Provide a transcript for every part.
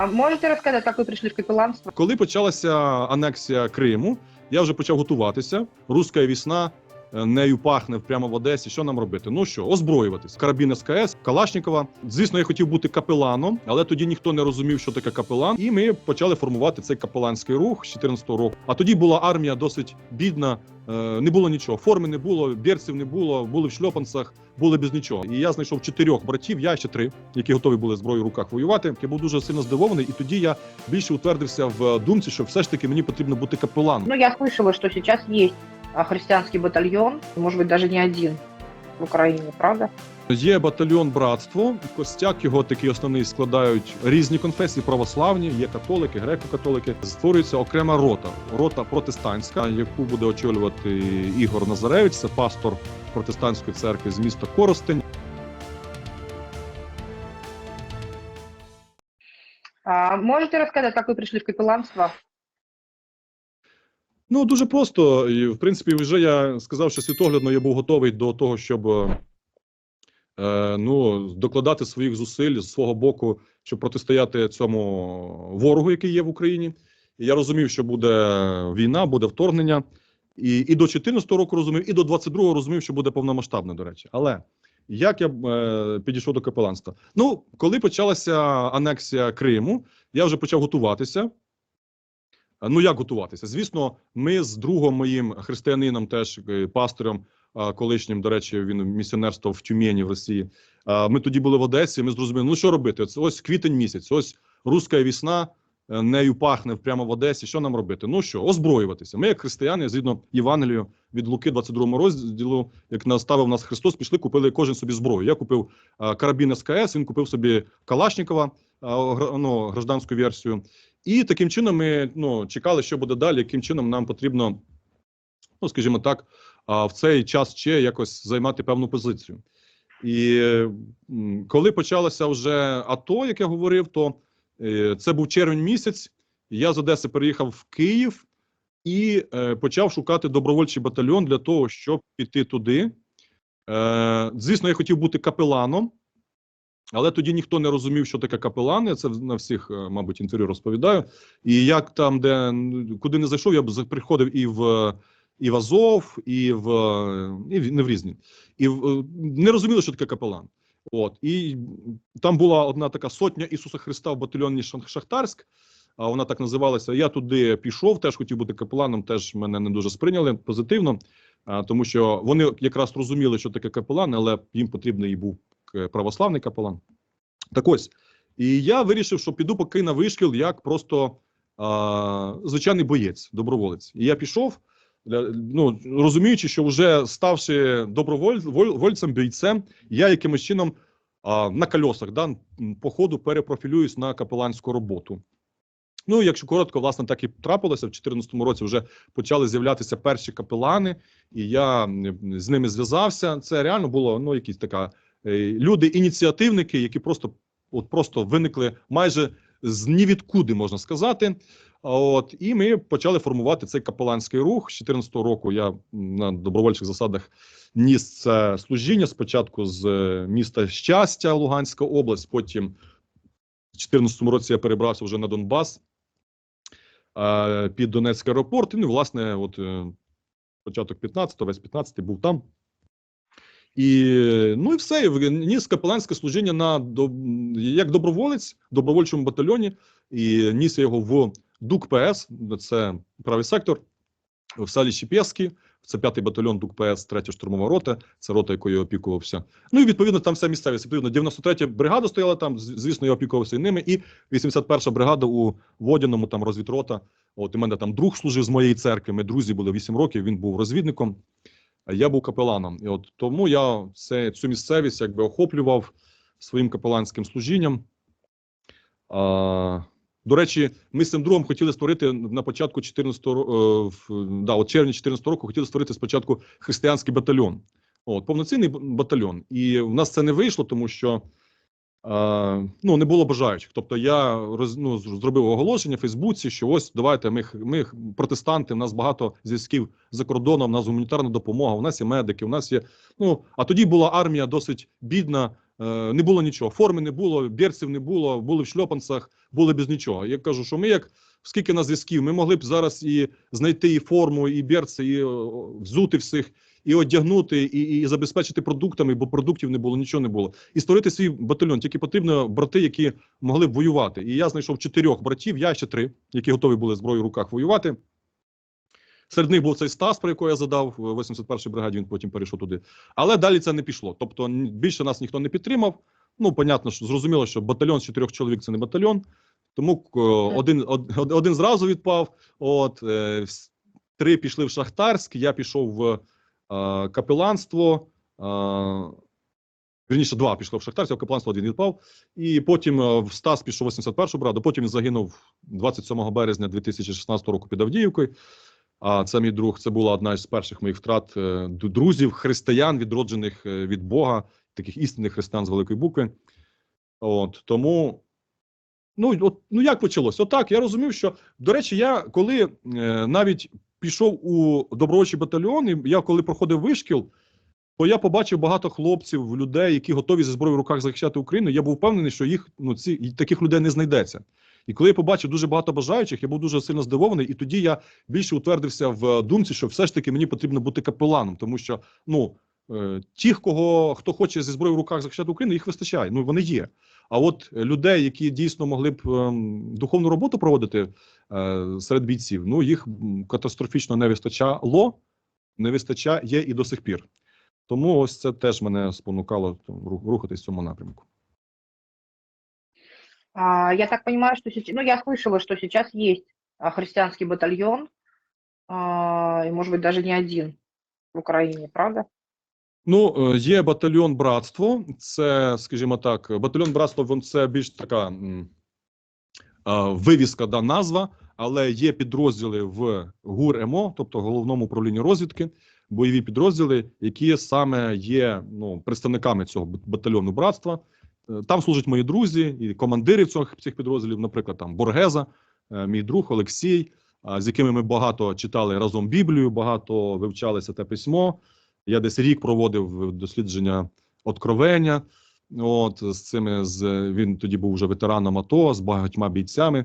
А можете розказати, як ви прийшли в капеланство? Коли почалася анексія Криму, я вже почав готуватися. Руська вісна е, нею пахне прямо в Одесі. Що нам робити? Ну що, озброюватись. Карабін СКС, Калашнікова. Звісно, я хотів бути капеланом, але тоді ніхто не розумів, що таке капелан. І ми почали формувати цей капеланський рух з 14-го року. А тоді була армія досить бідна. е, Не було нічого, форми не було, берців не було, були в шльопанцях, були без нічого. І я знайшов чотирьох братів, я ще три, які готові були зброю в руках воювати. Я був дуже сильно здивований, і тоді я більше утвердився в думці, що все ж таки мені потрібно бути капеланом. Ну, я слышала, сейчас есть а, христианский батальон, может быть, даже не один в Украине, правда? Є батальйон братство. Костяк його такий основний складають різні конфесії, православні, є католики, греко-католики. Створюється окрема рота, рота протестантська, яку буде очолювати Ігор Назаревич. Це пастор протестантської церкви з міста Коростень. А, можете рассказать, как вы пришли в капелланство? Ну дуже просто. І, в принципі, вже я сказав, що світоглядно я був готовий до того, щоб е, ну, докладати своїх зусиль з свого боку, щоб протистояти цьому ворогу, який є в Україні. І я розумів, що буде війна, буде вторгнення. І, і до 14 року розумів, і до 22-го розумів, що буде повномасштабне, до речі. Але як я е, підійшов до капеланства? Ну, коли почалася анексія Криму, я вже почав готуватися. Ну, як готуватися? Звісно, ми з другом моїм християнином, теж е, пастором, колишнім, до речі, він місіонерство в Тюмені в Росії. Ми тоді були в Одесі. Ми зрозуміли, ну що робити? Це ось квітень місяць, ось руська вісна, е, нею пахне прямо в Одесі. Що нам робити? Ну що, озброюватися. Ми, як християни, згідно Євангелію від Луки, 22 розділу, як наставив нас Христос, пішли, купили кожен собі зброю. Я купив карабін СКС, він купив собі Калашнікова, а, ну, гражданську версію. І таким чином ми ну, чекали, що буде далі, яким чином нам потрібно, ну скажімо так, в цей час ще якось займати певну позицію. І коли почалося вже АТО, як я говорив, то е, це був червень місяць. Я з Одеси переїхав в Київ і е, почав шукати добровольчий батальйон для того, щоб піти туди. Е, звісно, я хотів бути капеланом. Але тоді ніхто не розумів, що таке капелани. Це на всіх, е, мабуть, інтерв'ю розповідаю. І як там, де куди не зайшов, я б приходив і в і в Азов, і в і в- не в різні, і в е, не розуміли, що таке капелан. От і там була одна така сотня Ісуса Христа в батальйоні Шахтарськ. А вона так називалася. Я туди пішов, теж хотів бути капеланом. Теж мене не дуже сприйняли позитивно, тому що вони якраз розуміли, що таке капелан, але їм потрібний був к- православний капелан. Так ось, і я вирішив, що піду поки на вишкіл як просто а, звичайний боєць, доброволець. І я пішов, ну, розуміючи, що вже ставши добровольцем, бійцем, я якимось чином а, на кольосах да, по ходу перепрофілююсь на капеланську роботу. Ну, якщо коротко, власне, так і трапилося. В 2014 році вже почали з'являтися перші капелани, і я з ними зв'язався. Це реально було ну, якісь така е, люди, ініціативники, які просто от просто виникли майже з нівідкуди, можна сказати. От і ми почали формувати цей капеланський рух. З 2014 року я на добровольчих засадах ніс це служіння. Спочатку з е, міста Щастя, Луганська область. Потім в 2014 році я перебрався вже на Донбас під Донецький аеропорт. І ну, власне, от е, початок 15-го, весь 15-й був там. І ну і все. і Ніс капеланське служіння на як доброволець в добровольчому батальйоні, і ніс я його в ДУК ПС, це правий сектор, в селищі Пєски. Це п'ятий батальйон ДУК ПС, третя штурмова рота, це рота, якою я опікувався. Ну і відповідно там вся місцевість. Відповідно, 93-я бригада стояла там, звісно, я опікувався і ними, і 81-ша бригада у Водяному, там розвідрота. От у мене там друг служив з моєї церкви. Ми друзі були 8 років. Він був розвідником. Я був капеланом. І от тому я це, цю місцевість якби охоплював своїм капеланським служінням. А, до речі, ми з цим другом хотіли створити на початку 14 року, да, от червні 14 року хотіли створити спочатку християнський батальйон. От, повноцінний батальйон. І в нас це не вийшло, тому що е, ну, не було бажаючих. Тобто я роз, ну, зробив оголошення в Фейсбуці, що ось давайте ми, ми протестанти, в нас багато зв'язків за кордоном, в нас гуманітарна допомога, у нас є медики, у нас є. Ну, а тоді була армія досить бідна. Е, не було нічого. Форми не було, берців не було, були в шльопанцях, були без нічого. Я кажу, що ми, як скільки на зв'язків, ми могли б зараз і знайти і форму, і берці, і взути всіх, і одягнути, і, і забезпечити продуктами, бо продуктів не було, нічого не було. І створити свій батальйон. Тільки потрібно брати, які могли б воювати. І я знайшов чотирьох братів, я ще три, які готові були зброю в руках воювати. Серед них був цей Стас, про якого я задав в 81-й бригаді. Він потім перейшов туди. Але далі це не пішло. Тобто більше нас ніхто не підтримав. Ну, понятно, що зрозуміло, що батальйон з чотирьох чоловік це не батальйон. Тому е, один, од- од- один зразу відпав. От е, три пішли в Шахтарськ. Я пішов в е, капеланство. Вірніше, два пішло в Шахтарськ, а капеланство один відпав. І потім в Стас пішов 81-ю бригаду. Потім він загинув 27 березня 2016 року під Авдіївкою. А це мій друг. Це була одна з перших моїх втрат е, друзів, християн, відроджених е, від Бога, таких істинних християн з великої букви. От тому, ну от ну як почалось? Отак. Я розумів, що до речі, я коли е, навіть пішов у добровольчий батальйон, і я коли проходив вишкіл, то я побачив багато хлопців, людей, які готові зі зброєю в руках захищати Україну. Я був впевнений, що їх ну ці таких людей не знайдеться. І коли я побачив дуже багато бажаючих, я був дуже сильно здивований, і тоді я більше утвердився в думці, що все ж таки мені потрібно бути капеланом, тому що ну тих, кого хто хоче зі зброєю в руках захищати Україну, їх вистачає. Ну вони є. А от е, людей, які дійсно могли б ем, духовну роботу проводити е, серед бійців, ну їх катастрофічно не вистачало, не вистачає і до сих пір. Тому ось це теж мене спонукало рухатись в цьому напрямку. А, я так понимаю, что сейчас, ну, я слышала, что сейчас есть христианский батальон, а, и, может быть, даже не один в Украине, правда? Ну, е, є батальйон братство. Це, скажімо так, батальйон братство це більш така вивіска, да, назва, але є підрозділи в ГУР МО, тобто головному управлінні розвідки, бойові підрозділи, які саме є ну, представниками цього батальйону братства. Е, Там служать мої друзі і командири цих, цих підрозділів, наприклад, там Боргеза, е, мій друг Олексій, з якими ми багато читали разом Біблію, багато вивчалися те письмо. Я десь рік проводив дослідження откровення. От з цими з він тоді був вже ветераном АТО з багатьма бійцями.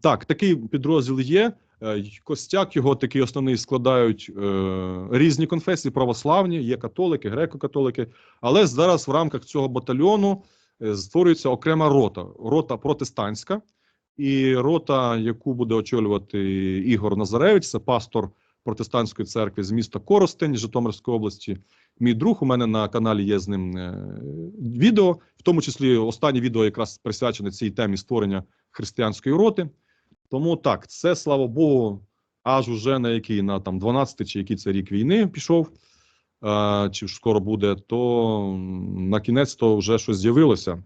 Так, такий підрозділ є. Е, Костяк його такий основний складають е, різні конфесії, православні, є католики, греко-католики. Але зараз в рамках цього батальйону е, створюється окрема рота, рота протестантська, і рота, яку буде очолювати Ігор Назаревич, це пастор протестантської церкви з міста Коростень Житомирської області. Мій друг у мене на каналі є з ним е, відео, в тому числі останнє відео якраз присвячене цій темі створення християнської роти. Тому так, це слава Богу, аж уже на який на там 12 чи який це рік війни пішов, е, чи ж скоро буде, то на кінець то вже щось з'явилося.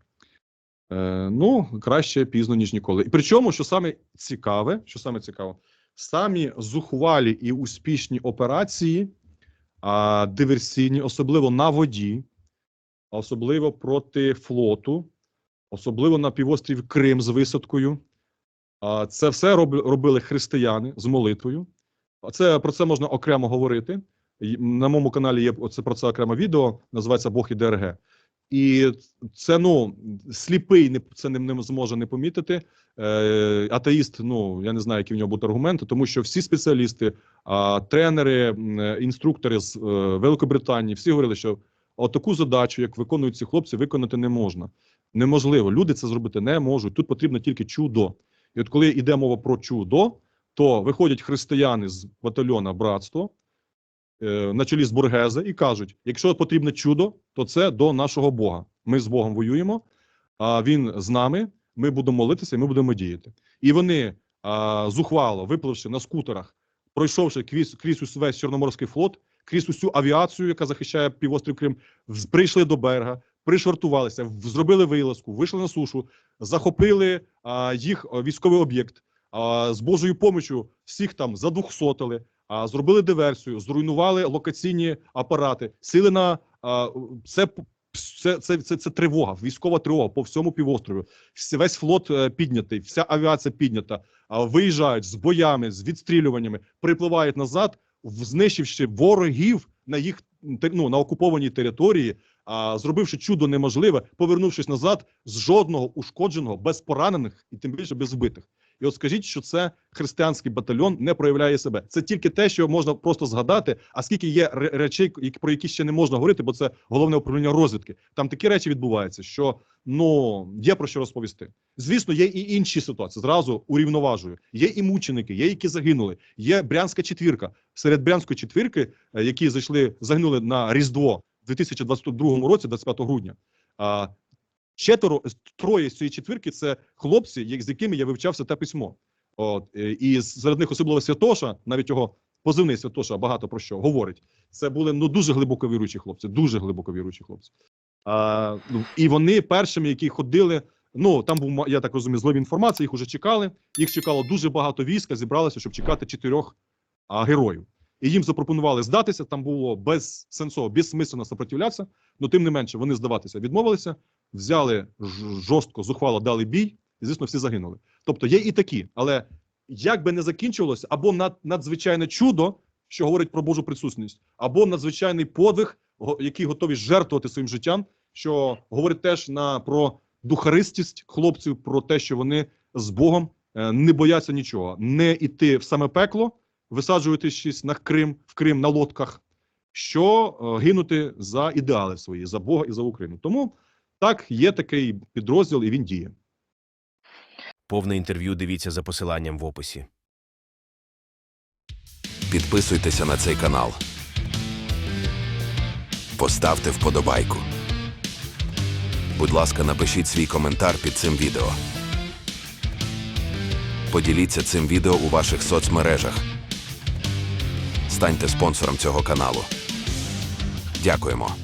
Е, ну, краще пізно, ніж ніколи. І причому, що саме цікаве, що саме цікаво, самі зухвалі і успішні операції, а, диверсійні, особливо на воді, особливо проти флоту, особливо на півострів Крим з висадкою. А, це все роб, робили християни з молитвою. Це про це можна окремо говорити. На моєму каналі є оце про це окреме відео, називається Бог і ДРГ. І це ну сліпий не це не, зможе не помітити. Е, атеїст, ну я не знаю, які в нього будуть аргументи, тому що всі спеціалісти, а, тренери, інструктори з е, Великобританії, всі говорили, що отаку задачу, як виконують ці хлопці, виконати не можна. Неможливо. Люди це зробити не можуть. Тут потрібно тільки чудо. І от коли йде мова про чудо, то виходять християни з батальйона братство на чолі з Бургезе і кажуть: якщо потрібне чудо, то це до нашого Бога. Ми з Богом воюємо, а він з нами. Ми будемо молитися, і ми будемо діяти. І вони а, зухвало, випливши на скутерах, пройшовши крізь, крізь весь Чорноморський флот, крізь усю авіацію, яка захищає півострів Крим, прийшли до берега, пришвартувалися, зробили вилазку, вийшли на сушу, захопили а, їх військовий об'єкт. А, з Божою помічю всіх там задвухсотили, зробили диверсію, зруйнували локаційні апарати, сили на це, це, це, це, це тривога, військова тривога по всьому півострові. Весь флот е, піднятий, вся авіація піднята. Виїжджають з боями, з відстрілюваннями, припливають назад, знищивши ворогів на їх ну, на окупованій території. а, зробивши чудо неможливе, повернувшись назад з жодного ушкодженого, без поранених і тим більше без вбитих. І от скажіть, що це християнський батальйон не проявляє себе. Це тільки те, що можна просто згадати. А скільки є речей, про які ще не можна говорити, бо це головне управління розвідки. Там такі речі відбуваються, що ну є про що розповісти. Звісно, є і інші ситуації. Зразу урівноважую. Є і мученики, є які загинули. Є брянська четвірка. Серед брянської четвірки, е, які зайшли, загинули на Різдво в 2022 році, 25 грудня. Четверо троє з цієї четвірки це хлопці, з якими я вивчався те письмо. От е, і серед них особливо Святоша, навіть його позивний Святоша багато про що говорить. Це були ну дуже глибоко віруючі хлопці, дуже глибоко віруючі хлопці. А, ну, і вони першими, які ходили. Ну там був я так розумію, злові інформації. Їх уже чекали. Їх чекало дуже багато війська. Зібралося, щоб чекати чотирьох а, героїв. І їм запропонували здатися. Там було безсенсово, безсмислено сопротивлятися. але тим не менше вони здаватися відмовилися, взяли жорстко, зухвало дали бій, і звісно, всі загинули. Тобто є і такі, але як би не закінчувалося, або над, надзвичайне чудо, що говорить про Божу присутність, або надзвичайний подвиг, який готові жертвувати своїм життям, що говорить теж на про духаристість хлопців, про те, що вони з Богом е, не бояться нічого, не йти в саме пекло, висаджуючись на Крим в Крим на лодках, що е, гинути за ідеали свої, за Бога і за Україну. Тому так є такий підрозділ, і він діє. Повне інтерв'ю дивіться за посиланням в описі. Підписуйтеся на цей канал. Поставте вподобайку. Будь ласка, напишіть свій коментар під цим відео. Поділіться цим відео у ваших соцмережах. Станьте спонсором цього каналу. Дякуємо.